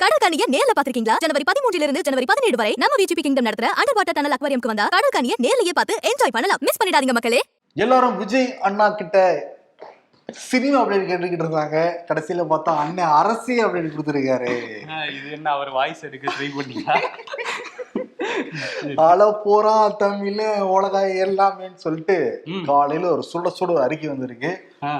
கடற்கனிய நேர்ல பாத்திருக்கீங்களா ஜனவரி பதிமூன்றுல இருந்து ஜனவரி பதினேழு வரை நம்ம விஜிபி கிங்டம் நடத்துற அண்டர் வாட்டர் டனல் அக்வாரியம்க்கு வந்தா கடற்கனிய நேர்லயே பார்த்து என்ஜாய் பண்ணலாம். மிஸ் பண்ணிடாதீங்க மக்களே. எல்லாரும் விஜய் அண்ணா கிட்ட சினிமா அப்படின்னு கேட்டுக்கிட்டு இருந்தாங்க. கடைசியில பார்த்தா அண்ணன் அரசியல் அப்படின்னு கொடுத்துருக்காரு. இது என்ன அவர் வாய்ஸ் எடுக்க ட்ரை பண்ணீங்களா? அல போறா தமிழ் உலகாய் எல்லாமேன்னு சொல்லிட்டு. காலையில ஒரு சுட சுட ஒரு அறிக்கை வந்திருக்கு.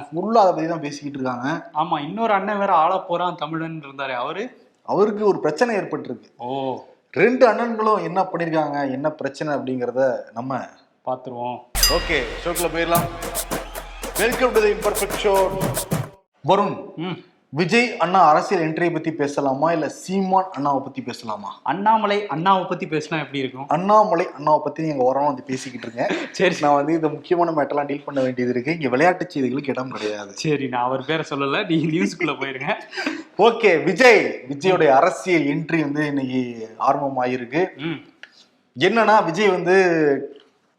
ஃபுல்லா அதை பத்தி தான் பேசிக்கிட்டு இருக்காங்க. ஆமா இன்னொரு அண்ணன் வேற ஆள போறான் தமிழன் இருந்தாரு. அவரு அவருக்கு ஒரு பிரச்சனை ஏற்பட்டிருக்கு. ஓ. ரெண்டு அண்ணன்களும் என்ன பண்ணிருக்காங்க என்ன பிரச்சனை அப்படிங்கறத நம்ம பாத்துருவோம். ஓகே ஷோக்குள்ள போயிடலாம். Welcome to the imperfect show Varun Vijay அண்ணா அரசியல் என்ட்ரியை பத்தி பேசலாமா? இல்ல சீமான் அண்ணாவை பத்தி பேசலாமா? அண்ணாமலை அண்ணாவை பத்தி பேசினா எப்படி இருக்கும்? அண்ணாமலை அண்ணாவை பத்தி நீங்க ஓரமா வந்து பேசிக்கிட்டு இருக்கேன் சரி. நான் வந்து இந்த முக்கியமான மேட்டர்லாம் டீல் பண்ண வேண்டியது இருக்கு. இங்க விளையாட்டு செய்திகளுக்கு இடம் கிடையாது. சரி நான் அவர் பேரை சொல்லல. நீ நியூஸ்க்குள்ள போயிருங்க. ஓகே விஜய். விஜயோடைய அரசியல் என்ட்ரி வந்து இன்னைக்கு ஆரம்பமாயிருக்கு ம். என்னன்னா விஜய் வந்து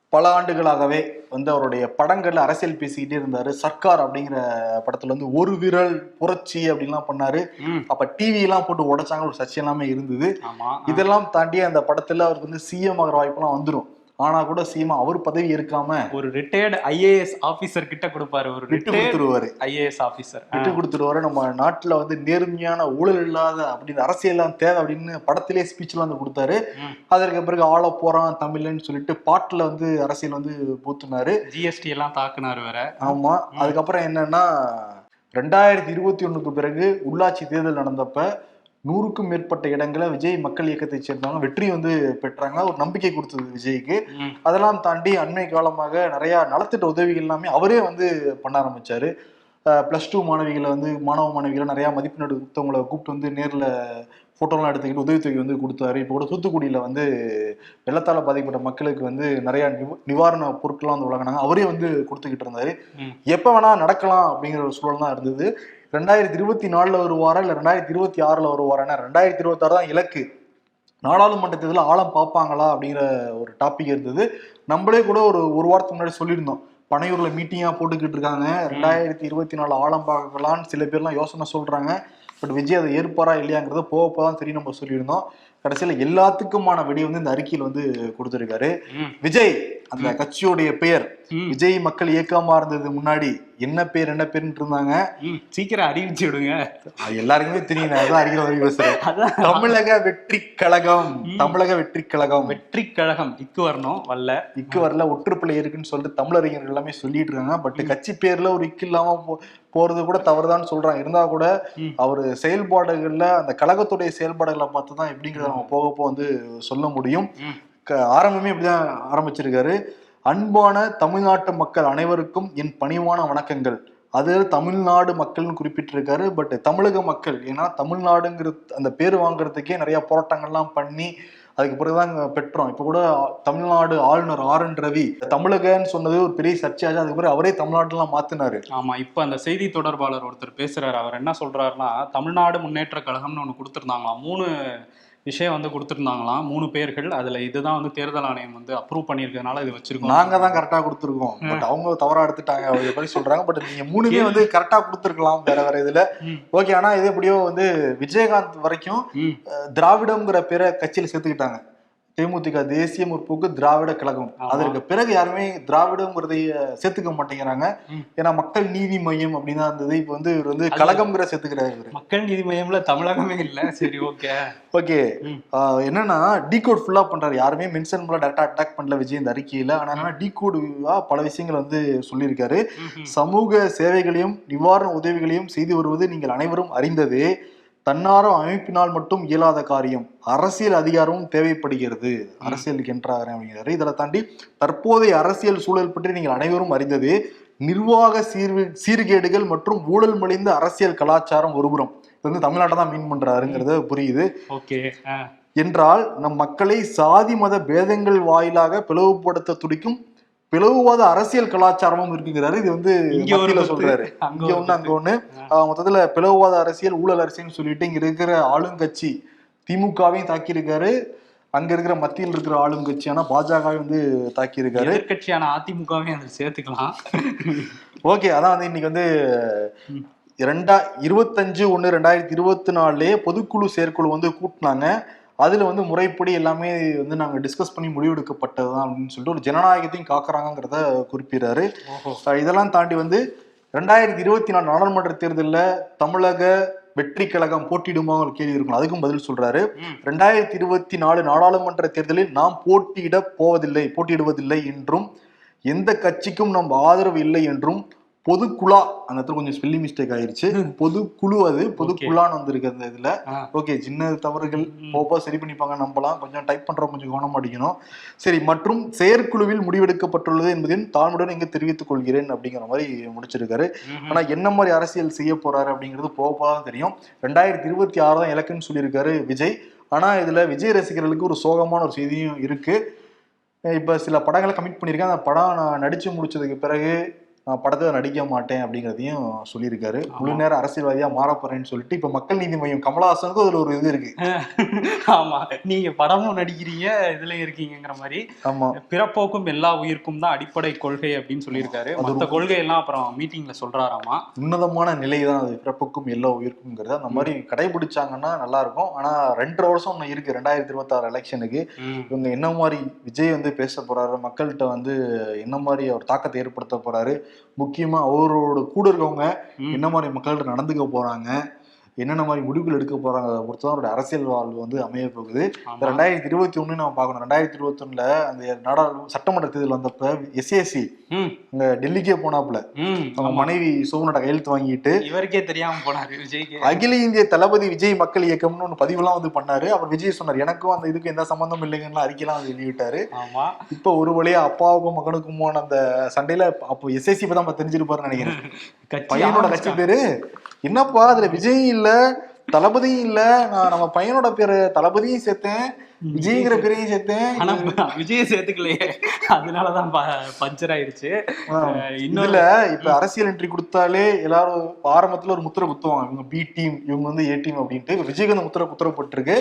பல ஆண்டுகளாகவே வந்து அவருடைய படங்கள்ல அரசியல் பேசிக்கிட்டே இருந்தாரு. சர்க்கார் அப்படிங்கிற படத்துல வந்து ஒரு விரல் புரட்சி அப்படின்லாம் பண்ணாரு. அப்ப டிவி எல்லாம் போட்டு உடைச்சாங்க ஒரு சர்ச்சை எல்லாமே இருந்தது. இதெல்லாம் தாண்டி அந்த படத்துல அவருக்கு வந்து சிஎம் ஆகிற வாய்ப்பெல்லாம் வந்துடும் ஆனா கூட சிஎம் அவர் பதவி இருக்காம ஒரு ரிட்டையர்டு ஐஏஎஸ் ஆபீசர் கிட்ட கொடுப்பாரு. ஒரு விட்டு கொடுத்துருவாரு. ஐஏஎஸ் ஆபீசர் விட்டு கொடுத்துருவாரு. நம்ம நாட்டுல வந்து நேர்மையான ஊழல் இல்லாத அப்படின்னு அரசியல்லாம் தேவை அப்படின்னு படத்திலே ஸ்பீச்லாம் வந்து கொடுத்தாரு. அதற்கு பிறகு ஆள போறான் தமிழ்னு சொல்லிட்டு பாட்டுல வந்து அரசியல் வந்து பூத்துனாரு ஜிஎஸ்டி எல்லாம் தாக்குனாரு வேற. ஆமா. அதுக்கப்புறம் என்னன்னா ரெண்டாயிரத்தி இருபத்தி ஒண்ணுக்கு பிறகு உள்ளாட்சி தேர்தல் நடந்தப்ப நூறுக்கும் மேற்பட்ட இடங்களை விஜய் மக்கள் இயக்கத்தை சேர்ந்தவங்க வெற்றி வந்து பெற்றாங்க. ஒரு நம்பிக்கை கொடுத்தது விஜய்க்கு. அதெல்லாம் தாண்டி அண்மை காலமாக நிறைய நலத்திட்ட உதவிகள் எல்லாமே அவரே வந்து பண்ண ஆரம்பிச்சாரு. ப்ளஸ் டூ மாணவிகளை வந்து மாணவ மாணவிகளை நிறைய மதிப்பெண் எடுத்தவங்களை கூப்பிட்டு வந்து நேரில் ஃபோட்டோலாம் எடுத்துக்கிட்டு உதவித்தொகை வந்து கொடுத்தாரு. இப்போ கூட தூத்துக்குடியில் வந்து வெள்ளத்தால் பாதிக்கப்பட்ட மக்களுக்கு வந்து நிறைய நிவ- நிவாரண பொருட்கள்லாம் வந்து வழங்கினாங்க. அவரே வந்து கொடுத்துக்கிட்டு இருந்தாரு. எப்போ வேணா நடக்கலாம் அப்படிங்கிற ஒரு சூழல் தான் இருந்தது. ரெண்டாயிரத்தி இருபத்தி நாலுல வருவாரா இல்லை ரெண்டாயிரத்தி இருபத்தி ஆறுல வருவாரா ரெண்டாயிரத்தி இருபத்தாறு தான் இலக்கு. நாடாளுமன்ற தேர்தலில் ஆழம் பார்ப்பாங்களா அப்படிங்கிற ஒரு டாபிக் இருந்தது. நம்மளே கூட ஒரு ஒரு வாரத்துக்கு முன்னாடி சொல்லியிருந்தோம். பனையூர்ல மீட்டிங்கா போட்டுக்கிட்டு இருக்காங்க. ரெண்டாயிரத்தி இருபத்தி நாலு ஆழம் பார்க்கலான்னு சில பேர்லாம் யோசனை சொல்றாங்க. பட் விஜய் அதை ஏற்பாரா இல்லையாங்கிறத போக போதான் தெரியும் நம்ம சொல்லியிருந்தோம். கடைசியில எல்லாத்துக்குமான வெடி வந்து இந்த அறிக்கையில் வந்து கொடுத்திருக்காரு. விஜய் அந்த கட்சியோடைய பெயர். விஜய் மக்கள் இயக்கமா இருந்தது முன்னாடி என்ன பேர் என்ன பேருன்னு இருந்தாங்க? சீக்கிரம் அறிவிச்சு விடுங்க. எல்லாருக்குமே தெரியும். நான் அதான் அறிக்கிற மாதிரி பேசுறேன். தமிழக வெற்றி கழகம். தமிழக வெற்றி கழகம். வெற்றி கழகம். இக்கு வரணும் வல்ல இக்கு வரல ஒற்றுப்பிள்ளை இருக்குன்னு சொல்லிட்டு தமிழறிஞர்கள் எல்லாமே சொல்லிட்டு இருக்காங்க. பட் கட்சி பேர்ல ஒரு இக்கு இல்லாம போறது கூட தவறுதான்னு சொல்றாங்க. இருந்தா கூட. அவர் செயல்பாடுகள்ல அந்த கழகத்துடைய செயல்பாடுகளை பார்த்து தான் எப்படிங்கிறத நம்ம போக போக வந்து சொல்ல முடியும். ஆரம்பமே இப்படிதான் ஆரம்பிச்சிருக்காரு. அன்பான தமிழ்நாட்டு மக்கள் அனைவருக்கும் என் பணிவான வணக்கங்கள். அது தமிழ்நாடு மக்கள்னு குறிப்பிட்டிருக்காரு. பட் தமிழக மக்கள் ஏன்னா தமிழ்நாடுங்கிற அந்த பேர் வாங்குறதுக்கே நிறைய போராட்டங்கள்லாம் பண்ணி அதுக்கு பிறகுதான் பெற்றோம். இப்போ கூட தமிழ்நாடு ஆளுநர் ஆர் என் ரவி தமிழகன்னு சொன்னது ஒரு பெரிய சர்ச்சையாச்சு. அதுக்கு பிறகு அவரே தமிழ்நாடுலாம் மாத்தினாரு. ஆமா இப்போ அந்த செய்தி தொடர்பாளர் ஒருத்தர் பேசுறாரு. அவர் என்ன சொல்றாருன்னா தமிழ்நாடு முன்னேற்ற கழகம்னு ஒன்று கொடுத்துருந்தாங்களாம். மூணு விஷயம் வந்து கொடுத்திருந்தாங்களாம். மூணு பேர்கள் அதுல இதுதான் வந்து தேர்தல் ஆணையம் வந்து அப்ரூவ் பண்ணியிருக்கனால இது வச்சிருக்கோம். நாங்க தான் கரெக்டா கொடுத்துருக்கோம். பட் அவங்க தவறா எடுத்துட்டாங்க அவங்க மாதிரி சொல்றாங்க. பட் நீங்க மூணுமே வந்து கரெக்டா கொடுத்துருக்கலாம் வேற வேற இதுல. ஓகே ஆனா இது எப்படியோ வந்து விஜயகாந்த் வரைக்கும் திராவிடம்ங்கிற பேரை கட்சியில சேர்த்துக்கிட்டாங்க. தேமுதிக தேசிய முற்போக்கு திராவிட கழகம். அதற்கு பிறகு யாருமே திராவிடம்ங்கிறதைய சேர்த்துக்க மாட்டேங்கிறாங்க. ஏன்னா மக்கள் நீதி மையம் அப்படின்னு இருந்தது. இப்ப வந்து இவர் வந்து கழகம்ங்கிற சேர்த்துக்கிறாரு மக்கள் நீதி மையம்ல தமிழகமே இல்ல. சரி ஓகே. ஓகே. என்னன்னா டீகோட் ஃபுல்லா பண்றாரு. யாருமே மென்ஷன் பண்ணல டேரக்டா அட்டாக் பண்ணல விஜய் இந்த அறிக்கையில. ஆனா என்னன்னா டீகோடுவா பல விஷயங்கள் வந்து சொல்லியிருக்காரு. சமூக சேவைகளையும் நிவாரண உதவிகளையும் செய்து வருவது நீங்கள் அனைவரும் அறிந்ததே. தன்னார்வ அமைப்பினால் மட்டும் இயலாத காரியம். அரசியல் அதிகாரமும் தேவைப்படுகிறது. அரசியலுக்கு என்றார் அப்படிங்கிறாரு இதில் தாண்டி தற்போதைய அரசியல் சூழல் பற்றி நீங்கள் அனைவரும் அறிந்தது நிர்வாக சீர்வு சீர்கேடுகள் மற்றும் ஊழல் மலிந்த அரசியல் கலாச்சாரம் ஒருபுறம். இது வந்து தமிழ்நாட்டை தான் மீன் பண்றாருங்கிறது புரியுது. ஓகே. என்றால் நம் மக்களை சாதி மத பேதங்கள் வாயிலாக பிளவுபடுத்த துடிக்கும் பிளவுவாத அரசியல் கலாச்சாரமும் இருக்குங்கிறாரு. இது வந்து இங்க சொல்றாரு. அங்க ஒண்ணு அங்க ஒண்ணு. மொத்தத்துல பிளவுவாத அரசியல் ஊழல் அரசியல்னு சொல்லிட்டு இங்க இருக்கிற ஆளுங்கட்சி திமுகவையும் தாக்கியிருக்காரு. அங்க இருக்கிற மத்தியில் இருக்கிற ஆளுங்கட்சியான பாஜகவை வந்து தாக்கியிருக்காரு. எதிர்கட்சியான அதிமுகவையும் அதில் சேர்த்துக்கலாம். ஓகே அதான் வந்து இன்னைக்கு வந்து. இரண்டா இருபத்தஞ்சு ஒன்று ரெண்டாயிரத்தி இருபத்தி நாலுலேயே பொதுக்குழு செயற்குழு வந்து கூட்டினாங்க. அதுல வந்து முறைப்படி எல்லாமே வந்து நாங்க டிஸ்கஸ் பண்ணி முடிவெடுக்கப்பட்டது தான் அப்படின்னு சொல்லிட்டு ஒரு ஜனநாயகத்தையும் காக்குறாங்கிறத குறிப்பிடுறாரு. இதெல்லாம் தாண்டி வந்து ரெண்டாயிரத்தி இருபத்தி நாலு நாடாளுமன்ற தேர்தலில் தமிழக வெற்றி கழகம் போட்டியிடுமா ஒரு கேள்வி இருக்கும். அதுக்கும் பதில் சொல்றாரு. ரெண்டாயிரத்தி இருபத்தி நாலு நாடாளுமன்ற தேர்தலில் நாம் போட்டியிட போவதில்லை போட்டியிடுவதில்லை என்றும் எந்த கட்சிக்கும் நம் ஆதரவு இல்லை என்றும் பொதுக்குழா அந்த இடத்துல கொஞ்சம் ஸ்பெல்லிங் மிஸ்டேக் ஆயிருச்சு. பொதுக்குழு அது பொதுக்குழான்னு வந்திருக்கு அந்த இதுல. ஓகே சின்ன தவறுகள். போப்போ சரி பண்ணிப்பாங்க நம்பலாம். கொஞ்சம் டைப் பண்றோம் கொஞ்சம் கவனம் அடிக்கணும். சரி மற்றும் செயற்குழுவில் முடிவெடுக்கப்பட்டுள்ளது என்பதையும் தாழ்மையுடன் இங்கு தெரிவித்துக் கொள்கிறேன் அப்படிங்கிற மாதிரி முடிச்சிருக்காரு. ஆனா என்ன மாதிரி அரசியல் செய்ய போறாரு அப்படிங்கிறது போக தான் தெரியும். ரெண்டாயிரத்தி இருபத்தி ஆறு தான் இலக்குன்னு சொல்லியிருக்காரு விஜய். ஆனா இதுல விஜய் ரசிகர்களுக்கு ஒரு சோகமான ஒரு செய்தியும் இருக்கு. இப்ப சில படங்களை கமிட் பண்ணியிருக்கேன் அந்த படம் நான் நடிச்சு முடிச்சதுக்கு பிறகு நான் படத்தை நடிக்க மாட்டேன் அப்படிங்கிறதையும் சொல்லியிருக்காரு. முழு நேர அரசியல்வாதியா மாற போறேன்னு சொல்லிட்டு இப்ப மக்கள் நீதி மையம் கமலஹாசனுக்கு அதுல ஒரு இது இருக்கு. ஆமா. நீங்க படமும் நடிக்கிறீங்க இதுல இருக்கீங்கங்கிற மாதிரி. ஆமா. பிறப்போக்கும் எல்லா உயிர்க்கும் தான் அடிப்படை கொள்கை அப்படின்னு சொல்லியிருக்காரு. அது மத்த கொள்கையெல்லாம் அப்புறம் மீட்டிங்ல சொல்றாராமா? உன்னதமான நிலை தான் அது. பிறப்புக்கும் எல்லா உயிருக்குங்கிறது அந்த மாதிரி கடைபிடிச்சாங்கன்னா நல்லா இருக்கும் ஆனா ரெண்டரை வருஷம் ஒன்று இருக்கு. ரெண்டாயிரத்தி இருபத்தாறு எலெக்ஷனுக்கு. இவங்க என்ன மாதிரி விஜய் வந்து பேச போறாரு? மக்கள்கிட்ட வந்து என்ன மாதிரி அவர் தாக்கத்தை ஏற்படுத்த போறாரு? முக்கியமா அவரோட கூட இருக்கவங்க. என்ன மாதிரி மக்கள்கிட்ட நடந்துக்க போறாங்க என்னென்ன மாதிரி முடிவுகள் எடுக்க போறாங்க பொறுத்து தான் அவருடைய அரசியல் வாழ்வு வந்து அமைய போகுது. ரெண்டாயிரத்தி இருபத்தி ஒண்ணு நம்ம பார்க்கணும். ரெண்டாயிரத்தி இருபத்தி ஒண்ணுல அந்த நாடாளு சட்டமன்ற தேர்தல் வந்தப்ப எஸ்ஏசி. அங்க டெல்லிக்கே போனாப்புல. அவங்க. மனைவி சோமனோட கையெழுத்து வாங்கிட்டு இவருக்கே தெரியாம போனாரு விஜய்க்கு. அகில இந்திய தளபதி விஜய் மக்கள் இயக்கம்னு ஒன்று பதிவுலாம் வந்து பண்ணாரு. அவர் விஜய் சொன்னார் எனக்கும் அந்த இதுக்கு எந்த சம்பந்தம் இல்லைங்கன்னு அறிக்கைலாம் வெளியிட்டாரு. ஆமா. இப்போ ஒரு வழியா அப்பாவுக்கும் மகனுக்குமான அந்த சண்டையில அப்போ எஸ்எஸ்சி தான் தெரிஞ்சிருப்பாருன்னு நினைக்கிறேன். பையனோட கட்சி பேரு. என்னப்பா அதுல விஜய் இல்ல தளபதியும் இல்ல. நான் நம்ம பையனோட பேரு தளபதியும் சேர்த்தேன். விஜய்ங்கிற பேரையும் சேர்த்தேன். ஆனா விஜய சேர்த்துக்கலையே. அதனாலதான் பஞ்சர் ஆயிருச்சு. ஆஹ், இன்னொரு இதுல இப்ப அரசியல் என்ட்ரி கொடுத்தாலே எல்லாரும் ஆரம்பத்துல ஒரு முத்திரை குத்துவாங்க. இவங்க பி டீம் இவங்க வந்து ஏ டீம் அப்படின்ட்டு. அந்த முத்திரை குத்துறப்பட்டிருக்கு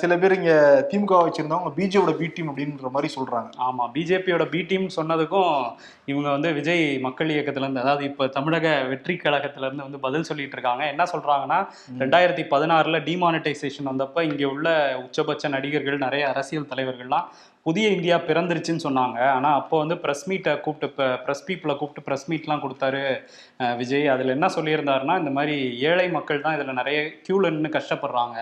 சில பேர் இங்க திமுக வச்சிருந்தவங்க பிஜேபியோட பி டீம் அப்படின்ற மாதிரி சொல்றாங்க. ஆமா பிஜேபியோட பி டீம் சொன்னதுக்கும் இவங்க வந்து விஜய் மக்கள் இயக்கத்துல இருந்து அதாவது இப்ப தமிழக வெற்றி கழகத்துல இருந்து வந்து பதில் சொல்லிட்டு இருக்காங்க. என்ன சொல்றாங்கன்னா ரெண்டாயிரத்தி பதினாறுல டிமானிட்டைசேஷன் வந்தப்ப இங்க உள்ள உச்சபட்ச நடிகர்கள் நிறைய அரசியல் தலைவர்கள்லாம் புதிய இந்தியா பிறந்துருச்சுன்னு சொன்னாங்க. ஆனால் அப்போ வந்து ப்ரெஸ் மீட்டை கூப்பிட்டு இப்போ ப்ரெஸ் பீப்புளை கூப்பிட்டு ப்ரெஸ் மீட்லாம் கொடுத்தாரு விஜய். அதில் என்ன சொல்லியிருந்தாருன்னா இந்த மாதிரி ஏழை மக்கள் தான் இதில் நிறைய க்யூவில் நின்று கஷ்டப்படுறாங்க.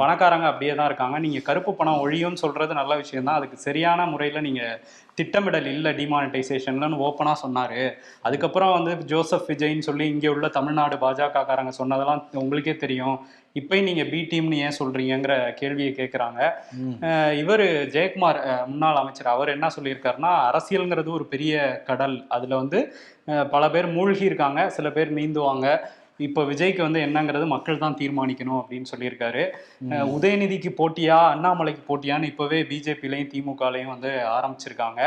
பணக்காரங்க அப்படியே தான் இருக்காங்க. நீங்கள் கருப்பு பணம் ஒழியும்னு சொல்கிறது நல்ல விஷயம் தான் அதுக்கு சரியான முறையில் நீங்கள் திட்டமிடல் இல்லை டிமானிட்டைசேஷன்லன்னு ஓப்பனாக சொன்னார். அதுக்கப்புறம் வந்து ஜோசப் விஜய்ன்னு சொல்லி இங்கே உள்ள தமிழ்நாடு பாஜக காரங்க சொன்னதெல்லாம் உங்களுக்கே தெரியும். இப்பயும் நீங்கள் பி டீம்னு ஏன் சொல்கிறீங்கிற கேள்வியை கேட்குறாங்க இவர் ஜெயக்குமார் முன்னாள் அமைச்சர் அவர் என்ன சொல்லியிருக்காருன்னா அரசியலுங்கிறது ஒரு பெரிய கடல். அதில் வந்து பல பேர் மூழ்கி இருக்காங்க சில பேர் நீந்துவாங்க. இப்போ விஜய்க்கு வந்து என்னங்கிறது மக்கள் தான் தீர்மானிக்கணும் அப்படின்னு சொல்லியிருக்காரு. அஹ், உதயநிதிக்கு போட்டியா அண்ணாமலைக்கு போட்டியான்னு இப்போவே பிஜேபிலையும் திமுகலையும் வந்து ஆரம்பிச்சிருக்காங்க.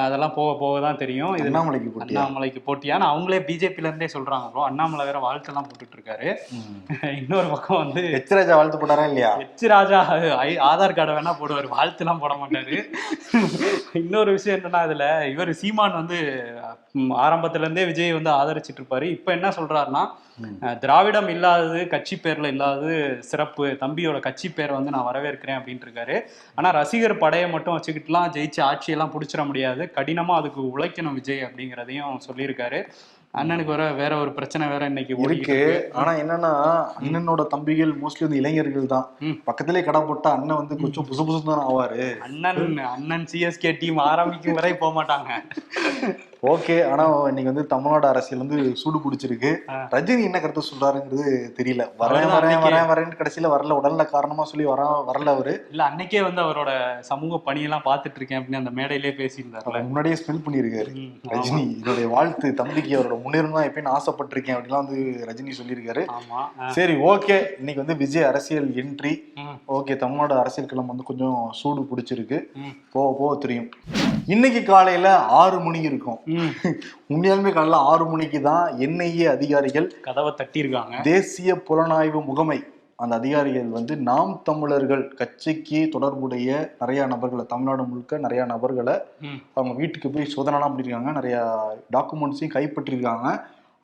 அதெல்லாம் போக போக தான் தெரியும். இது அண்ணாமலைக்கு போட்டியா? அண்ணாமலைக்கு போட்டியான்னு அவங்களே பிஜேபில இருந்தே சொல்றாங்க ப்ரோ அண்ணாமலை வேற வாழ்த்தெல்லாம் போட்டுட்டு இருக்காரு இன்னொரு பக்கம் வந்து ராஜா வாழ்த்து போட்டாரா இல்லையா? ராஜா ஐ- ஆதார் கார்டை வேணா போடுவார். வாழ்த்துலாம் போட மாட்டாரு. இன்னொரு விஷயம் என்னன்னா இதுல இவர் சீமான் வந்து ஆரம்பத்துல இருந்தே விஜய் வந்து ஆதரிச்சிட்டு இருப்பாரு இப்ப என்ன சொல்றாருன்னா திராவிடம் இல்லாதது கட்சி பேர்ல இல்லாதது சிறப்பு. தம்பியோட கட்சி பேரை வந்து நான் வரவேற்கிறேன் அப்படின்ட்டு இருக்காரு ஆனா ரசிகர் படையை மட்டும் வச்சுக்கிட்டுலாம் ஜெயிச்சு ஆட்சியெல்லாம் பிடிச்சிட முடியாது. கடினமா அதுக்கு உழைக்கணும் விஜய் அப்படிங்கிறதையும் சொல்லியிருக்காரு. அண்ணனுக்கு வர வேற ஒரு பிரச்சனை வேற இன்னைக்கு இருக்கு. ஆனா என்னன்னா அண்ணனோட தம்பிகள் மோஸ்ட்லி வந்து இளைஞர்கள் தான். பக்கத்திலே கடை போட்டா அண்ணன் வந்து கொஞ்சம் புசு புசு தான் ஆவாரு. அண்ணன் அண்ணன் சிஎஸ்கே டீம் ஆரம்பிக்கும் வரை போக மாட்டாங்க. ஓகே ஆனா இன்னைக்கு வந்து தமிழ்நாடு அரசியல் வந்து சூடு பிடிச்சிருக்கு. ரஜினி என்ன கருத்து சொல்றாருங்கிறது தெரியல. வரேன் வரேன் வரேன் வரேன்னு கடைசியில வரல. உடல்ல காரணமா சொல்லி வர வரல அவரு. இல்ல அன்னைக்கே வந்து அவரோட சமூக பணியெல்லாம் பார்த்துட்டு இருக்கேன் அப்படின்னு அந்த மேடையிலே பேசியிருந்தாருல. அவர் முன்னாடியே ஸ்பெல் பண்ணியிருக்காரு. ரஜினி என்னுடைய வாழ்த்து தம்பிக்கு அவரோட முன்னேறும் தான் எப்பயும் ஆசைப்பட்டிருக்கேன் அப்படிலாம் வந்து ரஜினி சொல்லியிருக்காரு. சரி ஓகே. இன்னைக்கு வந்து விஜய் அரசியல் என்ட்ரி ஓகே தமிழ்நாடு அரசியல் களம் வந்து கொஞ்சம் சூடு பிடிச்சிருக்கு. போக போக தெரியும். இன்னைக்கு காலையில ஆறு மணிக்கு இருக்கும். உண்மையாலுமே காலையில ஆறு மணிக்கு தான் என்ஐஏ அதிகாரிகள் கதவை தட்டியிருக்காங்க. தேசிய புலனாய்வு முகமை. அந்த அதிகாரிகள் வந்து நாம் தமிழர்கள் கட்சிக்கு தொடர்புடைய நிறைய நபர்களை தமிழ்நாடு முழுக்க நிறைய நபர்களை அவங்க வீட்டுக்கு போய் சோதனைலாம் பண்ணியிருக்காங்க. நிறைய டாக்குமெண்ட்ஸையும் கைப்பற்றிருக்காங்க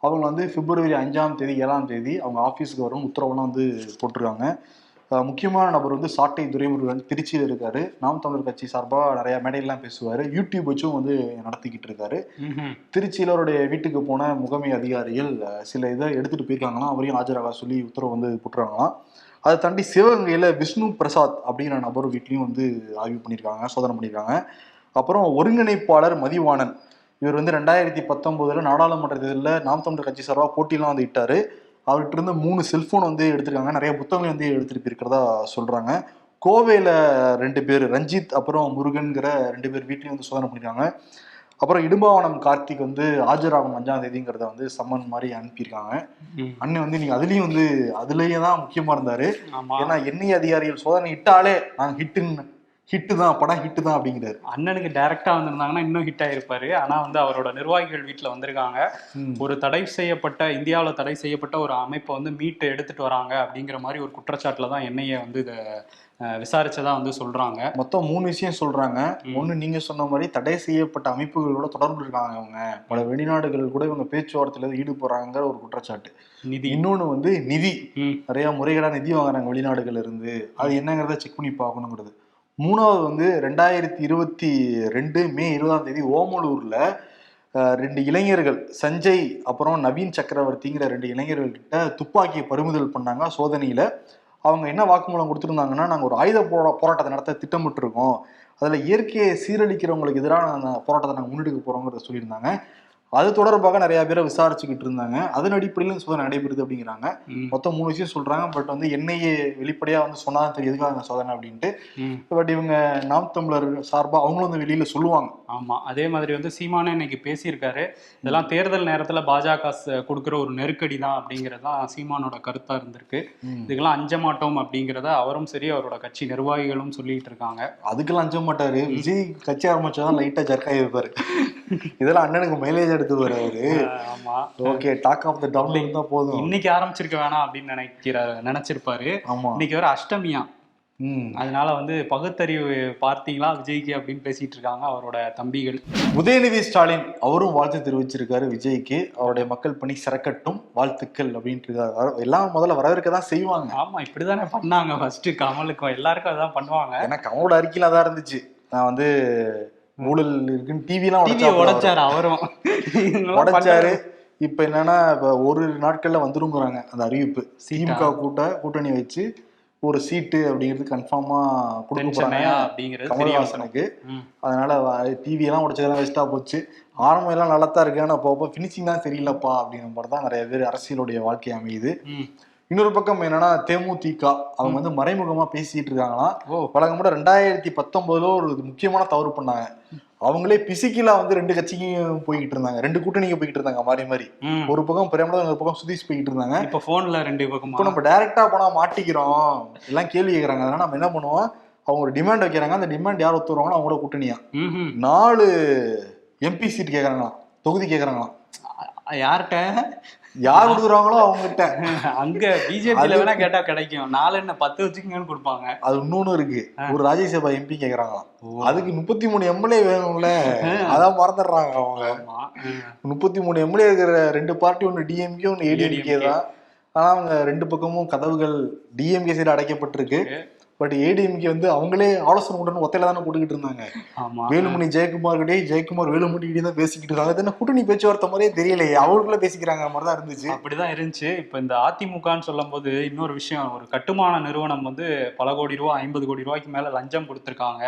அவங்க வந்து பிப்ரவரி அஞ்சாம் தேதி ஏழாம் தேதி அவங்க ஆஃபீஸுக்கு வரும் உத்தரவுலாம் வந்து போட்டிருக்காங்க. முக்கியமான நபர் வந்து சாட்டை துரைமுருகன் திருச்சியில் இருக்காரு. நாம் தமிழர் கட்சி சார்பாக நிறைய மேடையெல்லாம் பேசுவார். யூடியூப் வச்சும் வந்து நடத்திக்கிட்டு இருக்காரு. திருச்சியில் அவருடைய வீட்டுக்கு போன முகமை அதிகாரிகள் சில இதை எடுத்துட்டு போயிருக்காங்களாம். அவரையும் ஆஜராக சொல்லி உத்தரவு வந்து போட்டுருக்காங்களாம். அதை தாண்டி சிவகங்கையில் விஷ்ணு பிரசாத் அப்படிங்கிற நபர் வீட்லையும் வந்து ஆய்வு பண்ணியிருக்காங்க சோதனை பண்ணியிருக்காங்க. அப்புறம் ஒருங்கிணைப்பாளர் மதிவாணன். இவர் வந்து ரெண்டாயிரத்தி பத்தொன்பதுல நாடாளுமன்ற தேர்தலில் நாம் தமிழர் கட்சி சார்பாக போட்டிலாம் வந்து இட்டாரு. அவர்கிட்ட இருந்து மூணு செல்போன் வந்து எடுத்திருக்காங்க. நிறைய புத்தகங்கள் வந்து எடுத்துட்டு போயிருக்கிறதா சொல்றாங்க. கோவையில ரெண்டு பேர் ரஞ்சித் அப்புறம் முருகன்கிற ரெண்டு பேர் வீட்லயும் வந்து சோதனை பண்ணிருக்காங்க. அப்புறம் இடும்பாவனம் கார்த்திக் வந்து ஆஜராகும் அஞ்சாம் தேதிங்கிறத வந்து சம்மன் மாதிரி அனுப்பியிருக்காங்க. அண்ணன் வந்து நீங்க அதுலயும் வந்து அதுலயே தான் முக்கியமா இருந்தாரு. ஏன்னா எண்ணெய் அதிகாரிகள் சோதனை இட்டாலே நாங்க ஹிட்டுன்னு ஹிட்டு தான் படம் ஹிட்டு தான் அப்படிங்கிறாரு. அண்ணனுக்கு டைரக்டா வந்திருந்தாங்கன்னா இன்னும் ஹிட் ஆயிருப்பாரு. ஆனா வந்து அவரோட நிர்வாகிகள் வீட்டுல வந்திருக்காங்க. ஒரு தடை செய்யப்பட்ட இந்தியாவுல தடை செய்யப்பட்ட ஒரு அமைப்பை வந்து மீட்டு எடுத்துட்டு வராங்க அப்படிங்கிற மாதிரி ஒரு குற்றச்சாட்டுல தான் என்ஐஏ வந்து இதை விசாரிச்சதா வந்து சொல்றாங்க. மொத்தம் மூணு விஷயம் சொல்றாங்க. ஒண்ணு நீங்க சொன்ன மாதிரி தடை செய்யப்பட்ட அமைப்புகளோட தொடர்பு இருக்காங்க அவங்க பல வெளிநாடுகள் கூட இவங்க பேச்சுவார்த்தையில ஈடுபடுறாங்கிற ஒரு குற்றச்சாட்டு. நிதி. இன்னொன்னு வந்து நிதி. நிறைய முறைகேடா நிதி வாங்குறாங்க வெளிநாடுகள்ல இருந்து. அது என்னங்கிறத செக் பண்ணி பார்க்கணுங்கிறது. மூணாவது வந்து ரெண்டாயிரத்தி இருபத்தி ரெண்டு மே இருபதாம் தேதி ஓமலூர்ல ரெண்டு இளைஞர்கள் சஞ்சய் அப்புறம் நவீன் சக்கரவர்த்திங்கிற ரெண்டு இளைஞர்கள்கிட்ட துப்பாக்கியை பறிமுதல் பண்ணாங்க சோதனையில. அவங்க என்ன வாக்குமூலம் கொடுத்துருந்தாங்கன்னா நாங்கள் ஒரு ஆயுத போரா போராட்டத்தை நடத்த திட்டமிட்டிருக்கோம். அதில் இயற்கையை சீரழிக்கிறவங்களுக்கு எதிராக போராட்டத்தை நாங்கள் முன்னெடுக்க போகிறோங்கிறத சொல்லியிருந்தாங்க. அது தொடர்பாக நிறைய பேரை விசாரிச்சுக்கிட்டு இருந்தாங்க. அதன் அடிப்படையில் சோதனை நடைபெறுது அப்படிங்கிறாங்க. மொத்தம் மூணு விஷயம் சொல்றாங்க. பட் வந்து என்னையே வெளிப்படையா வந்து சொன்னாதான் தெரியும். எதுக்காக அந்த சோதனை அப்படின்ட்டு. பட் இவங்க நாம் தமிழர் சார்பா அவங்களும் வந்து வெளியில சொல்லுவாங்க. ஆமா. அதே மாதிரி வந்து சீமானே இன்னைக்கு பேசியிருக்காரு. இதெல்லாம் தேர்தல் நேரத்துல பாஜக கொடுக்கிற ஒரு நெருக்கடி தான் அப்படிங்கிறது சீமானோட கருத்தா இருந்திருக்கு. இதுக்கெல்லாம் அஞ்ச மாட்டோம் அப்படிங்கிறத அவரும் சரி அவரோட கட்சி நிர்வாகிகளும் சொல்லிட்டு இருக்காங்க. அதுக்கெல்லாம் அஞ்ச மாட்டாரு. விஜய் கட்சி ஆரம்பிச்சாதான் லைட்டா ஜர்க்காய் இருப்பாரு இதெல்லாம் அண்ணனுக்கு மைலேஜ் எடுத்து அஹ் ஆமா. ஓகே டாக் ஆஃப் த டவுன்ல இருந்தா போதும். இன்னைக்கு ஆரம்பிச்சிருக்க வேணாம் அப்படின்னு நினைக்கிறாரு நினைச்சிருப்பாரு. ஆமா. இன்னைக்கு வர அஷ்டமியா. ம். அதனால வந்து பகுத்தறிவு பார்த்தீங்களா விஜய்க்கு அப்படின்னு பேசிட்டு இருக்காங்க அவரோட தம்பிகள். உதயநிதி ஸ்டாலின் அவரும் வாழ்த்து தெரிவிச்சிருக்காரு விஜய்க்கு. அவருடைய மக்கள் பணி சிறக்கட்டும் வாழ்த்துக்கள் அப்படின்ட்டு. எல்லாம் முதல்ல வரவேற்க தான் செய்வாங்க. ஆமா இப்படிதானே பண்ணாங்க ஃபர்ஸ்ட் கமலுக்கும் எல்லாருக்கும் அதான் பண்ணுவாங்க. எனக்கு அவனோட அறிக்கையில தான் இருந்துச்சு. நான் வந்து ஊழல் இருக்குன்னு டிவிலாம் உடைச்சாரு அவரும். உடைச்சாரு. இப்ப என்னன்னா இப்ப ஒரு நாட்கள்ல வந்துருங்கிறாங்க அந்த அறிவிப்பு. திமுக கூட்ட கூட்டணி வச்சு ஒரு சீட்டு அப்படிங்கிறது கன்ஃபார்மா கொடுக்க போறாங்க. கமல்ஹாசனுக்கு. அதனால டிவி எல்லாம் உடைச்சதெல்லாம் வேஸ்டா போச்சு. ஆரம்பம் எல்லாம் நல்லா தான் இருக்கு. ஆனா போக ஃபினிஷிங் தான் சரியில்லைப்பா அப்படிங்கிற மாதிரி தான் நிறைய பேர் அரசியலுடைய வாழ்க்கை அமையுது. இன்னொரு பக்கம் என்னன்னா தேமுதிக அவங்க வந்து மறைமுகமா பேசிட்டு இருக்காங்களாம். வழக்கம் கூட ரெண்டாயிரத்தி பத்தொன்பதுல ஒரு முக்கியமான தவறு பண்ணாங்க. அவங்களே பிசிக்கலா வந்து ரெண்டு கட்சிக்கும் போய்கிட்டு இருந்தாங்க. ரெண்டு கூட்டணிக்கு போய்கிட்டு இருந்தாங்க மாறி மாறி. ஒரு பக்கம் பிரேமலா ஒரு பக்கம் சுதீஷ் போய்கிட்டு இருந்தாங்க. இப்ப போன்ல ரெண்டு பக்கமா? இப்போ நம்ம டைரக்டா போனா மாட்டிக்கிறோம். எல்லாம் கேள்வி கேட்கறாங்க அதனால நம்ம என்ன பண்ணுவோம்? அவங்க ஒரு டிமாண்ட் வைக்கிறாங்க. அந்த டிமாண்ட் யார் ஒத்துருவாங்களோ அவங்களோட கூட்டணியா. நாலு எம்பி சீட் கேக்குறாங்களாம். தொகுதி கேக்குறாங்களாம். யார்கிட்ட? யார் கொடுக்குறாங்களோ அவங்ககிட்ட. அங்க பிஜேபியில வேணா கேட்டா கிடைக்கும். நாலு என்ன பத்து வச்சுக்கங்கன்னு கொடுப்பாங்க. அது இன்னொன்னு இருக்கு. ஒரு ராஜ்யசபா எம்பி கேக்குறாங்களாம். அதுக்கு முப்பத்தி மூணு எம்எல்ஏ வேணும்ல. அதான் மறந்துடுறாங்க அவங்க. முப்பத்தி மூணு எம்எல்ஏ இருக்கிற ரெண்டு பார்ட்டி ஒன்று டிஎம்கே ஒன்று ஏடிஎம்கே. தான். ஆனா அவங்க ரெண்டு பக்கமும் கதவுகள் டிஎம்கே சைடு அடைக்கப்பட்டிருக்கு. பட் ஏடிஎம்கே வந்து அவங்களே ஆலோசனை உடனே ஒத்தையில தானே கொடுக்கிட்டு இருந்தாங்க. ஆமா. வேலுமணி ஜெயக்குமார் கிட்டே ஜெயக்குமார் வேலுமணி கிட்டே தான் பேசிக்கிட்டு இருக்காங்க. இது என்ன கூட்டணி பேச்சுவார்த்தை மாதிரியே தெரியலையே. அவங்களுக்குள்ள பேசிக்கிறாங்க மாதிரி தான் இருந்துச்சு. அப்படிதான் இருந்துச்சு. இப்ப இந்த அதிமுகன்னு சொல்லும் போது இன்னொரு விஷயம். ஒரு கட்டுமான நிறுவனம் வந்து பல கோடி ரூபாய் ஐம்பது கோடி ரூபாய்க்கு மேல லஞ்சம் கொடுத்திருக்காங்க.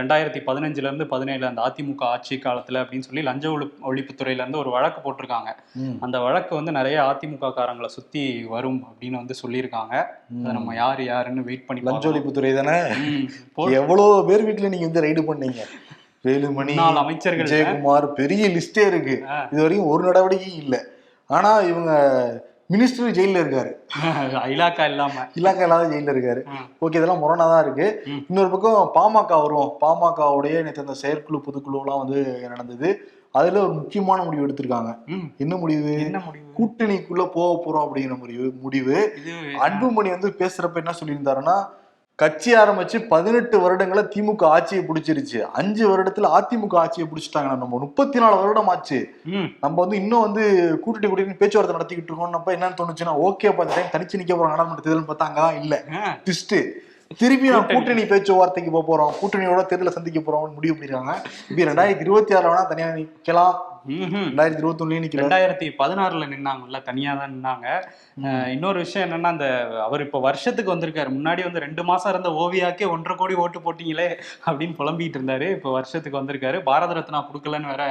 ரெண்டாயிரத்தி பதினஞ்சுல இருந்து பதினேழு அந்த அதிமுக ஆட்சி காலத்துல அப்படின்னு சொல்லி லஞ்ச ஒழிப்பு ஒழிப்புத்துறையில இருந்து ஒரு வழக்கு போட்டிருக்காங்க. அந்த வழக்கு வந்து நிறைய அதிமுக காரங்களை சுத்தி வரும் அப்படின்னு வந்து சொல்லியிருக்காங்க. அதை நம்ம யாரு யாருன்னு வெயிட் பண்ணி லஞ்ச ஒழிப்புத்துறை தானே? எவ்வளவு பேர் வீட்டுல நீங்க வந்து ரைடு பண்ணீங்க? வேலுமணி அமைச்சர்கள் ஜெயக்குமார் பெரிய லிஸ்டே இருக்கு. இது வரைக்கும் ஒரு நடவடிக்கையும் இல்ல. ஆனா இவங்க மினிஸ்டர் ஜெயில இருக்காரு. இலாக்கா இல்லாம. இலாக்கா இல்லாத ஜெயில இருக்காரு. ஓகே இதெல்லாம் முரணா தான் இருக்கு. இன்னொரு பக்கம் பாமக வரும். பாமகவுடைய நேற்று அந்த செயற்குழு பொதுக்குழுலாம் வந்து நடந்தது. அதுல ஒரு முக்கியமான முடிவு எடுத்திருக்காங்க. என்ன முடிவு? என்ன முடிவு? கூட்டணிக்குள்ள போக போறோம் அப்படிங்கிற முடிவு. முடிவு. அன்புமணி வந்து பேசுறப்ப என்ன சொல்லியிருந்தாருன்னா கட்சி ஆரம்பிச்சு பதினெட்டு வருடங்கள திமுக ஆட்சியை பிடிச்சிருச்சு. அஞ்சு வருடத்துல அதிமுக ஆட்சியை பிடிச்சிட்டாங்க நம்ம முப்பத்தி நாலு வருடம் ஆச்சு. நம்ம வந்து இன்னும் வந்து கூட்டணி கூட்டணி பேச்சுவார்த்தை நடத்திக்கிட்டு இருக்கோம் என்னன்னு தோணுச்சுன்னா ஓகே டைம் தனிச்சு நிக்க போறோம் நாடாளுமன்ற தேர்தல் பார்த்தா அங்கதான் இல்ல. ட்விஸ்ட் திருப்பி நான் கூட்டணி. பேச்சுவார்த்தைக்கு போக போறோம். கூட்டணியோட தேர்தலை சந்திக்க போறோம் முடிவு பண்ணிருக்காங்க. இப்ப ரெண்டாயிரத்தி இருபத்தி ஆறுல வேணா தனியா நிக்கலாம். ரெண்டாயிரத்தி இருபத்தி ஒண்ணுலயும் நிக்கல ரெண்டாயிரத்தி பதினாறுல நின்னாங்கல்ல தனியா தான் நின்னாங்க இன்னொரு விஷயம் என்னன்னா அந்த அவர் இப்ப வருஷத்துக்கு வந்திருக்காரு. முன்னாடி வந்து ரெண்டு மாசம் இருந்த ஓவியாக்கே ஒன்றரை கோடி ஓட்டு போட்டீங்களே அப்படின்னு புலம்பிட்டு இருந்தாரு. இப்ப வருஷத்துக்கு வந்திருக்காரு. பாரத ரத்னா கொடுக்கலன்னு வேற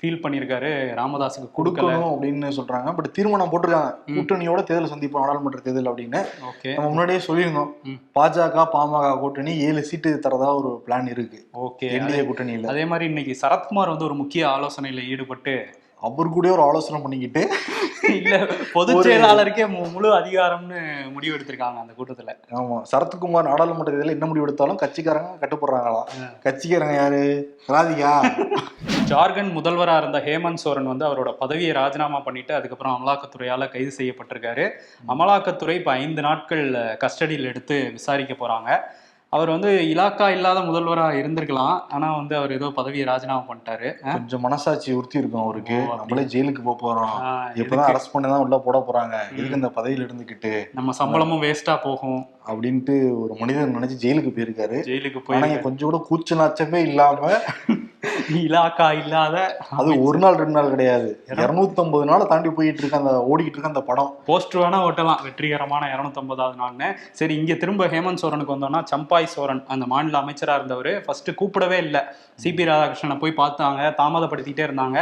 ஃபீல் பண்ணியிருக்காரு ராமதாஸுக்கு கொடுக்கணும் அப்படின்னு சொல்றாங்க. பட் தீர்மானம் போட்டிருக்காங்க. கூட்டணியோட தேர்தல் சந்திப்போம் நாடாளுமன்ற தேர்தல் அப்படின்னு. ஓகே. நம்ம முன்னாடியே சொல்லியிருந்தோம். பாஜக பாமக கூட்டணி ஏழு சீட்டு தரதா ஒரு பிளான் இருக்கு. ஓகே. என்டிஏ கூட்டணியில. அதே மாதிரி இன்னைக்கு சரத்குமார் வந்து ஒரு முக்கிய ஆலோசனையில ஈடுபட்டு அவர் கூட ஒரு ஆலோசனை பண்ணிக்கிட்டு இல்ல பொதுச் செயலாளருக்கே முழு அதிகாரம்னு முடிவு எடுத்திருக்காங்க அந்த கூட்டத்துல. ஆமா. சரத்குமார் நாடாளுமன்ற தேர்தலில் என்ன முடிவு எடுத்தாலும் கட்சிக்காரங்க கட்டுப்படுறாங்களாம் கட்சிக்காரங்க யாரு? ராதிகா. ஜார்க்கண்ட் முதல்வரா இருந்த ஹேமந்த் சோரன் வந்து அவரோட பதவியை ராஜினாமா பண்ணிட்டு அதுக்கப்புறம் அமலாக்கத்துறையால கைது செய்யப்பட்டிருக்காரு. அமலாக்கத்துறை இப்ப ஐந்து நாட்கள் கஸ்டடியில் எடுத்து விசாரிக்க போறாங்க. அவர் வந்து இலாக்கா இல்லாத முதல்வரா இருந்திருக்கலாம். ஆனா வந்து அவர் ஏதோ பதவியை ராஜினாமா பண்ணிட்டாரு. கொஞ்சம் மனசாட்சி உறுத்தி இருக்கும் அவருக்கு. நம்மளே ஜெயிலுக்கு போக போறோம். எப்பதான்? அரெஸ்ட் பண்ணி தான் உள்ள போட போறாங்க. எதுக்கு இந்த பதவியில இருந்துகிட்டு நம்ம சம்பளமும் வேஸ்டா போகும். அப்படின்ட்டு ஒரு மனிதர் நினைச்சு ஜெயிலுக்கு போயிருக்காரு. ஜெயிலுக்கு போய் கொஞ்சம் கூட கூச்ச நாச்சமே இல்லாம இலாக்கா இல்லாத அது ஒரு நாள் ரெண்டு நாள் கிடையாது. இருநூத்தி ஐம்பது நாள் தாண்டி போயிட்டு இருக்க அந்த ஓடிக்கிட்டு இருக்க அந்த படம். போஸ்டர் வேணா ஓட்டலாம். வெற்றிகரமான இரநூத்தொன்பதாவது நாள்னு. சரி இங்க திரும்ப ஹேமந்த் சோரனுக்கு வந்தோம்னா சம்பாய் சோரன் அந்த மாநில அமைச்சரா இருந்தவர் ஃபர்ஸ்ட் கூப்பிடவே இல்லை. சிபி ராதாகிருஷ்ணனை போய் பார்த்தாங்க தாமதப்படுத்திட்டே இருந்தாங்க.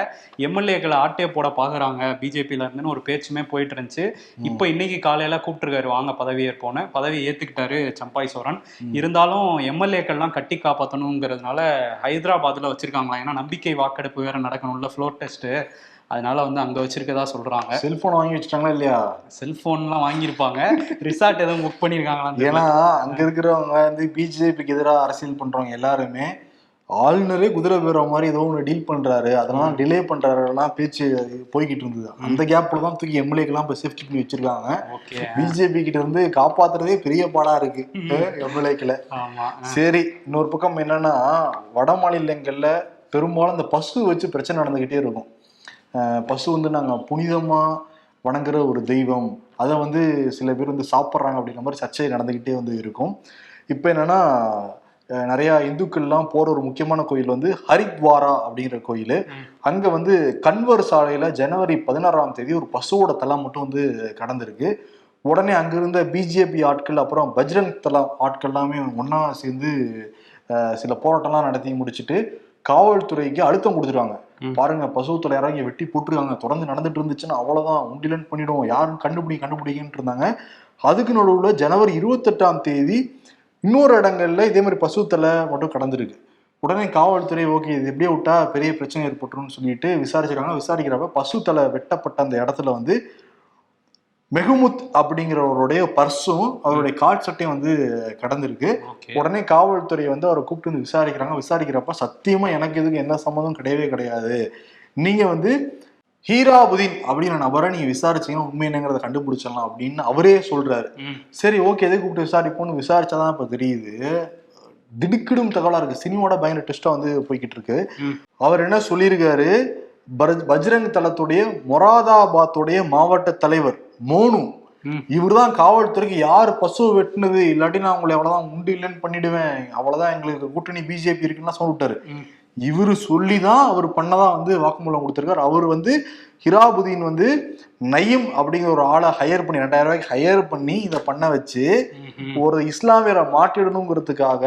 எம்எல்ஏக்களை ஆட்டே போட பாக்குறாங்க. பிஜேபியில இருந்துன்னு ஒரு பேச்சுமே போயிட்டு இருந்துச்சு. இப்போ இன்னைக்கு காலையில கூப்பிட்டுருக்காரு வாங்க பதவியேற்போன்னு பதவி ஏத்துக்கிட்டாரு சம்பாய் சோரன். இருந்தாலும் எம்எல்ஏக்கள்லாம் கட்டி காப்பாற்றணுங்கிறதுனால ஹைதராபாத்ல வச்சிருக்காங்களாம். ஏன்னா நம்பிக்கை வாக்கெடுப்பு வேற நடக்கணும்ல ஃப்ளோர் டெஸ்ட் அதனால வந்து அங்க வச்சிருக்கதா சொல்றாங்க. செல்போன் வாங்கி வச்சுட்டாங்களா இல்லையா? செல்போன்லாம் வாங்கியிருப்பாங்க. ரிசார்ட் எதுவும் புக் பண்ணியிருக்காங்களான்னு ஏன்னா. அங்க இருக்கிறவங்க வந்து பிஜேபிக்கு எதிராக அரசியல் பண்றவங்க எல்லாருமே ஆளுநரே குதிரை பேர மாதிரி ஏதோ ஒன்று டீல் பண்றாரு. அதெல்லாம் டிலே பண்றாருலாம் பேச்சு போய்கிட்டு இருந்தது. அந்த கேப்ல தான் தூக்கி எம்எல்ஏக்கெல்லாம் இப்போ சேஃப்டி பண்ணி வச்சிருக்காங்க. பிஜேபி கிட்ட இருந்து காப்பாத்துறதே பெரிய பாடா இருக்கு எம்எல்ஏக்களை ஆமா சரி இன்னொரு பக்கம் என்னன்னா வட மாநிலங்கள்ல பெரும்பாலும் இந்த பசு வச்சு பிரச்சனை நடந்துகிட்டே இருக்கும். பசு வந்து நாங்க புனிதமா வணங்குற ஒரு தெய்வம். அதை வந்து சில பேர் வந்து சாப்பிட்றாங்க அப்படிங்கிற மாதிரி சர்ச்சை நடந்துகிட்டே வந்து இருக்கும். இப்போ என்னன்னா நிறைய இந்துக்கள்லாம் போற ஒரு முக்கியமான கோயில் வந்து ஹரித்வாரா அப்படிங்கிற கோயில். அங்க வந்து கன்வர் சாலையில ஜனவரி பதினாறாம் தேதி ஒரு பசுவோட தலை மட்டும் வந்து கடந்திருக்கு. உடனே அங்க இருந்த பிஜேபி ஆட்கள் அப்புறம் பஜ்ரங் தலா ஆட்கள் எல்லாமே ஒண்ணா சேர்ந்து சில போராட்டம்லாம் நடத்தி முடிச்சுட்டு காவல்துறைக்கு அழுத்தம் கொடுத்துருவாங்க. பாருங்க பசு தலை இறங்கி வெட்டி போட்டுருக்காங்க. தொடர்ந்து நடந்துட்டு இருந்துச்சுன்னா அவ்வளவுதான் உண்டிலன் பண்ணிடுவோம் யாரும் கண்டுபிடி கண்டுபிடிக்கின்னு இருந்தாங்க. அதுக்கு நடுவில் ஜனவரி இருபத்தெட்டாம் தேதி இன்னொரு இடங்கள்ல இதே மாதிரி பசு தலை மட்டும் கடந்திருக்கு. உடனே காவல்துறை ஓகே இது எப்படியே விட்டா பெரிய பிரச்சனை ஏற்பட்டுரும்னு சொல்லிட்டு விசாரிச்சிருக்காங்க. விசாரிக்கிறப்ப பசு தலை வெட்டப்பட்ட அந்த இடத்துல வந்து மெஹமுத் அப்படிங்கிறவருடைய பர்ஸும் அவருடைய கால் சட்டையும் வந்து கடந்திருக்கு. உடனே காவல்துறை வந்து அவரை கூப்பிட்டு வந்து விசாரிக்கிறாங்க. விசாரிக்கிறப்ப சத்தியமா எனக்கு இதுக்கு என்ன சம்மந்தம் கிடையவே கிடையாது. நீங்க வந்து ஹீராபுதீன் அப்படிங்கிற நபரை நீங்க விசாரிச்சீங்கன்னா உண்மை என்னங்கிறத கண்டுபிடிச்சிடலாம் அப்படின்னு அவரே சொல்றாரு. சரி ஓகே எதை கூப்பிட்டு விசாரிப்போம்னு விசாரிச்சாதான் இப்ப தெரியுது. திடுக்கிடும் தகவலா இருக்கு. சினிமாவோட பயங்கர டெஸ்டா வந்து போய்கிட்டு இருக்கு. அவர் என்ன சொல்லியிருக்காரு? பஜ்ரங் தளத்துடைய மொராதாபாத்துடைய மாவட்ட தலைவர் மோனு. ம். இவர்தான் காவல்துறைக்கு யார் பசு வெட்டினது? இல்லாட்டி நான் உங்களை அவ்வளவுதான் உண்டு இல்லைன்னு பண்ணிடுவேன். அவ்வளவுதான் எங்களுக்கு கூட்டணி பிஜேபி இருக்குன்னு சொல்லிட்டாரு இவரு சொல்லிதான் அவர் பண்ணதா வந்து வாக்குமூலம் கொடுத்திருக்காரு அவர் வந்து ஹிராபுதீன் வந்து நயீம் அப்படிங்கிற ஒரு ஆளை ஹையர் பண்ணி ரெண்டாயிரம் ரூபாய்க்கு ஹையர் பண்ணி இதை பண்ண வச்சு. ஒரு இஸ்லாமியரை மாட்டிடணுங்கிறதுக்காக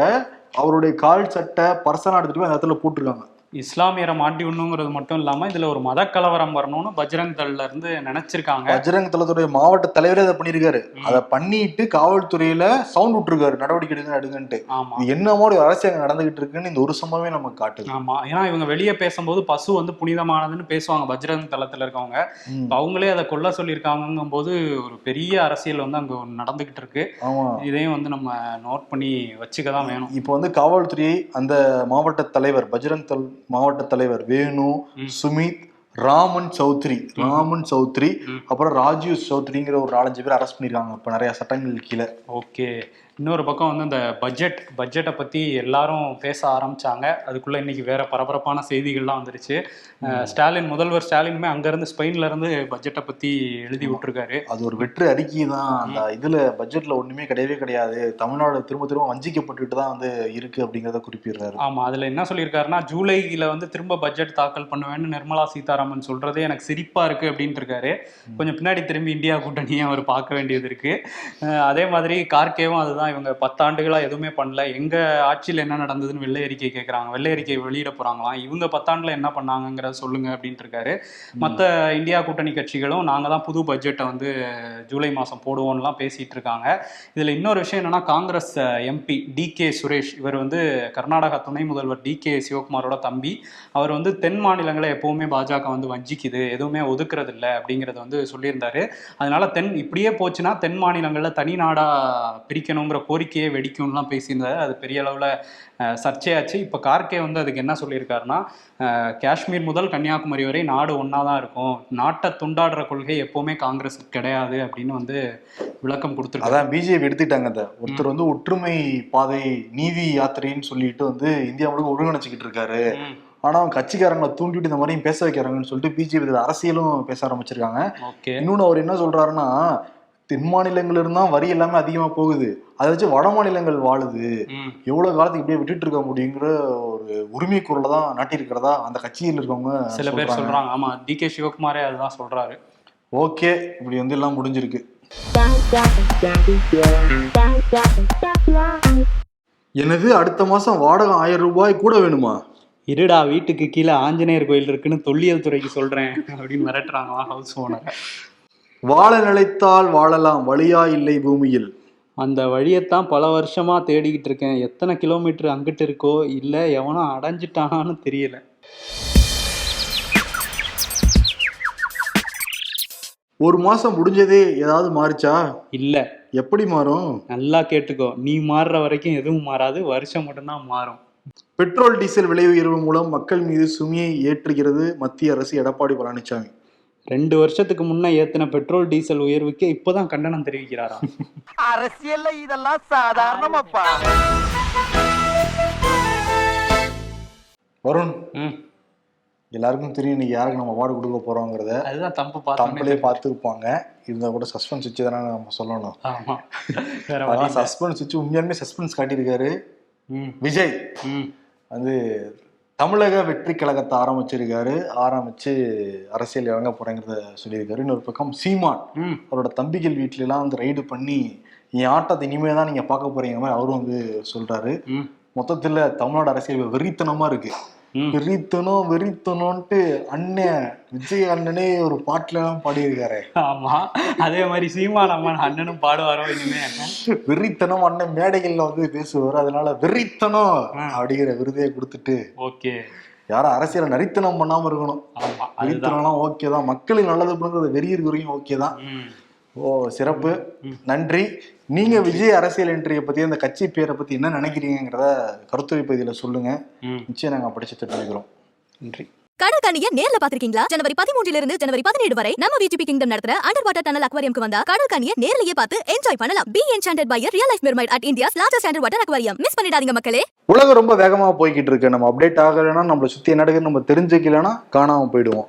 அவருடைய கால் சட்டை பர்சனா எடுத்துட்டு போய் அந்த இடத்துல போட்டிருக்காங்க இஸ்லாமியரை மாட்டி விடணுங்கிறது மட்டும் இல்லாம இதுல ஒரு மத கலவரம் வரணும்னு பஜ்ரங் தள்ல இருந்து நினைச்சிருக்காங்க. பஜ்ரங் தளத்துடைய மாவட்ட தலைவரே அதை பண்ணியிருக்காரு அதை பண்ணிட்டு காவல்துறையில சவுண்ட் விட்டுருக்காரு. நடவடிக்கை எடுங்க எடுங்கன்ட்டு. ஆமா. இது என்ன மாதிரி ஒரு அரசியல் நடந்துகிட்டு இருக்குன்னு இந்த ஒரு சம்பவமே நமக்கு காட்டுது. ஆமா. ஏன்னா இவங்க வெளியே பேசும்போது பசு வந்து புனிதமானதுன்னு பேசுவாங்க பஜ்ரங் தளத்துல இருக்கவங்க. அவங்களே அதை கொல்ல சொல்லியிருக்காங்கங்கும் போது ஒரு பெரிய அரசியல் வந்து அங்க நடந்துகிட்டு இருக்கு. இதையும் வந்து நம்ம நோட் பண்ணி வச்சுக்க தான் வேணும். இப்போ வந்து காவல்துறை அந்த மாவட்ட தலைவர் பஜ்ரங் தல் மாவட்ட தலைவர் வேணு. சுமித் ராமன் சௌத்ரி ராமன் சௌத்ரி. அப்புறம் ராஜீவ் சௌத்ரிங்கிற ஒரு நாலஞ்சு பேர் அரெஸ்ட் பண்ணிருக்காங்க இப்ப நிறைய சட்டங்கள் கீழே ஓகே இன்னொரு பக்கம் வந்து இந்த பட்ஜெட் பட்ஜெட்டை பற்றி எல்லாரும் பேச ஆரம்பிச்சாங்க. அதுக்குள்ளே இன்னைக்கு வேற பரபரப்பான செய்திகள்லாம் வந்துருச்சு. ஸ்டாலின் முதல்வர் ஸ்டாலினுமே அங்கேருந்து ஸ்பெயின்லேருந்து பட்ஜெட்டை பற்றி எழுதி விட்டுருக்காரு. அது ஒரு வெற்று அறிக்கை தான். அந்த இதுல பட்ஜெட்ல ஒண்ணுமே கிடையவே கிடையாது. தமிழ்நாடு திரும்ப திரும்ப வஞ்சிக்கப்பட்டுட்டு தான் வந்து இருக்கு அப்படிங்கறத குறிப்பிடுறாரு. ஆமாம் அதில் என்ன சொல்லியிருக்காருன்னா ஜூலையில் வந்து திரும்ப பட்ஜெட் தாக்கல் பண்ணுவேன்னு நிர்மலா சீதாராமன் சொல்கிறதே எனக்கு சிரிப்பாக இருக்குது அப்படின்ட்டு இருக்காரு கொஞ்சம் பின்னாடி திரும்பி இந்தியா கூட்டணியை அவர் பார்க்க வேண்டியது இருக்குது அதே மாதிரி கார்கேவும் அதுதான் இவங்க பத்தாண்டுகளாக எதுவுமே பண்ணல. எங்கள் ஆட்சியில் என்ன நடந்ததுன்னு வெள்ளை அறிக்கை கேட்குறாங்க வெள்ளை அறிக்கை வெளியிட போகிறாங்களாம் இவங்க பத்தாண்டில் என்ன பண்ணாங்கங்கிறத சொல்லுங்க அப்படின்ட்டு இருக்காரு. மற்ற இந்தியா கூட்டணி கட்சிகளும் நாங்கள் தான் புது பட்ஜெட்டை வந்து ஜூலை மாதம் போடுவோம்லாம் பேசிகிட்டு இருக்காங்க. இதில் இன்னொரு விஷயம் என்னென்னா Congress MP D K Suresh இவர் வந்து கர்நாடகா துணை முதல்வர் டி கே சிவகுமாரோட தம்பி. அவர் வந்து தென் மாநிலங்களை எப்போவுமே பாஜக வந்து வஞ்சிக்குது. எதுவுமே ஒதுக்குறது இல்லை அப்படிங்கிறத வந்து சொல்லியிருந்தாரு. அதனால தென் இப்படியே போச்சுன்னா தென் மாநிலங்களில் தனி நாடாக பிரிக்கணுங்க பிரிக்கணுங்கிற கோரிக்கையை வெடிக்கும்லாம் பேசியிருந்தாரு. அது பெரிய அளவில் சர்ச்சையாச்சு. இப்போ கார்கே வந்து அதுக்கு என்ன சொல்லியிருக்காருன்னா காஷ்மீர் முதல் கன்னியாகுமரி வரை நாடு ஒன்றா தான் இருக்கும். நாட்டை துண்டாடுற கொள்கை எப்பவுமே காங்கிரஸுக்கு கிடையாது அப்படின்னு வந்து விளக்கம் கொடுத்துருக்காரு. அதான் பிஜேபி எடுத்துட்டாங்க அதை. ஒருத்தர் வந்து ஒற்றுமை பாதை நீதி யாத்திரைன்னு சொல்லிட்டு வந்து இந்தியா முழுக்க ஒருங்கிணைச்சிக்கிட்டு இருக்காரு. ஆனா அவங்க கட்சிக்காரங்களை தூண்டிட்டு இந்த மாதிரியும் பேச வைக்கிறாங்கன்னு சொல்லிட்டு பிஜேபி அரசியலும் பேச ஆரம்பிச்சிருக்காங்க. இன்னொன்னு அவர் என்ன சொல்றாருன்னா தென் மாநிலங்கள்ல இருந்தா வரி எல்லாமே அதிகமா போகுது. அதை வச்சு வட மாநிலங்கள் வாழுது. எவ்வளவு காலத்துக்கு இப்படியே விட்டுட்டு இருக்க முடியுங்கிற ஒரு உரிமை குரலை தான் நாட்டியிருக்கிறதா அந்த கட்சியில் இருக்கவங்க சில பேர் சொல்றாங்க. ஆமா டி கே சிவகுமாரே அதுதான் சொல்றாரு. ஓகே இப்படி வந்து எல்லாம் முடிஞ்சிருக்கு. எனது அடுத்த மாசம் வாடகை ஆயிரம் ரூபாய் கூட வேணுமா? இருடா வீட்டுக்கு கீழே ஆஞ்சநேயர் கோயில் இருக்குன்னு தொல்லியல் துறைக்கு சொல்றேன் அப்படின்னு மிரட்டுறாங்களாம் ஹவுஸ் ஓனர் வாழ நிலைத்தால் வாழலாம் வழியா இல்லை பூமியில். அந்த வழியைத்தான் பல வருஷமா தேடிக்கிட்டு இருக்கேன். எத்தனை கிலோமீட்டர் அங்கிட்டு இருக்கோ இல்ல எவனோ அடைஞ்சிட்டானான்னு தெரியல. ஒரு மாசம் முடிஞ்சதே ஏதாவது மாறுச்சா? இல்ல. எப்படி மாறும்? நல்லா கேட்டுக்கோ நீ மாறுற வரைக்கும் எதுவும் மாறாது. வருஷம் மட்டும்தான் மாறும். பெட்ரோல் டீசல் விலை உயர்வு மூலம் மக்கள் மீது சுமையை ஏற்றுகிறது மத்திய அரசு எடப்பாடி பழனிசாமி. ரெண்டு வருஷத்துக்கு முன்ன ஏத்தின பெட்ரோல் டீசல் உயர்வுக்கு இப்பதான் கண்டனம் தெரிவிக்கிறாராம் அரசியல்ல இதெல்லாம் சாதாரணமாப்பா. வருண் ம், எல்லாருக்கும் தெரியும் இன்னைக்கு யாருக்கு நம்ம அவார்டு கொடுக்க போறோங்கிறத. அதுதான் தம்பு தம்பளே பார்த்தோன்னே பார்த்துருப்பாங்க. இருந்தா கூட சஸ்பென்ஸ் வச்சு தானே நம்ம சொல்லணும். ஆமா. வேற வழி அதான். சஸ்பென்ஸ் வச்சு உண்மையாலுமே சஸ்பென்ஸ் காட்டியிருக்காரு ம், விஜய். ம், வந்து தமிழக வெற்றி கழகத்தை ஆரம்பிச்சிருக்காரு ஆரம்பிச்சு அரசியல் இறங்க போறேங்கிறத சொல்லியிருக்காரு இன்னொரு பக்கம் சீமான். அவரோட தம்பிகள் வீட்ல எல்லாம் வந்து ரைடு பண்ணி என் ஆட்டத்தை இனிமே தான் நீங்க பார்க்க போறீங்க மாதிரி அவரும் வந்து சொல்றாரு மொத்தத்துல தமிழ்நாடு அரசியல் வெறித்தனமா இருக்கு. வெறித்தனம் வெறித்தனம்ட்டு அண்ணன் விஜய் அண்ணனே ஒரு பாட்டுல எல்லாம் பாடியிருக்காரு. ஆமா. அதே மாதிரி சீமான் அம்மன் அண்ணனும் பாடுவாரோ இனிமே? வெறித்தனம் அண்ணன் மேடைகள்ல வந்து பேசுவார். அதனால வெறித்தனம். அப்படிங்கிற விருதையை கொடுத்துட்டு ஓகே. யாரும் அரசியலை நரித்தனம் பண்ணாம இருக்கணும். வெறித்தனம்லாம் ஓகே தான். மக்களுக்கு நல்லது பண்ணுறது இருக்கிறவங்க ஓகே தான். ஓ சிறப்பு. நன்றி. நீங்க விஜய் அரசியல் என்ட்ரியை பத்தி அந்த கட்சி பேரை பத்தி என்ன நினைக்கிறீங்கிறத கருத்துரை பகுதியில சொல்லுங்க. நிச்சயம் நாங்க படிச்சு தெரிஞ்சுக்கிறோம். நன்றி. கடல் கண்ணிய நேர்ல பாத்திருக்கீங்களா ஜனவரி பதிமூன்றுல இருந்து ஜனவரி பதினேழு வரை நம்ம விஜிபி கிங்டம் நடத்துற அண்டர் வாட்டர் டனல் அக்வாரியம்க்கு வந்தா கடல் கண்ணிய நேர்லயே பார்த்து என்ஜாய் பண்ணலாம். Be enchanted by real life mermaid at India's largest under water aquarium miss பண்ணிடாதீங்க மக்களே. உலகம் ரொம்ப வேகமா போய்கிட்டு இருக்கு. நம்ம அப்டேட் ஆகலைன்னா நம்மளை சுத்தி என்ன நடக்குதுன்னு நம்ம தெரிஞ்சுக்கலைன்னா காணாம போயிடுவோம்.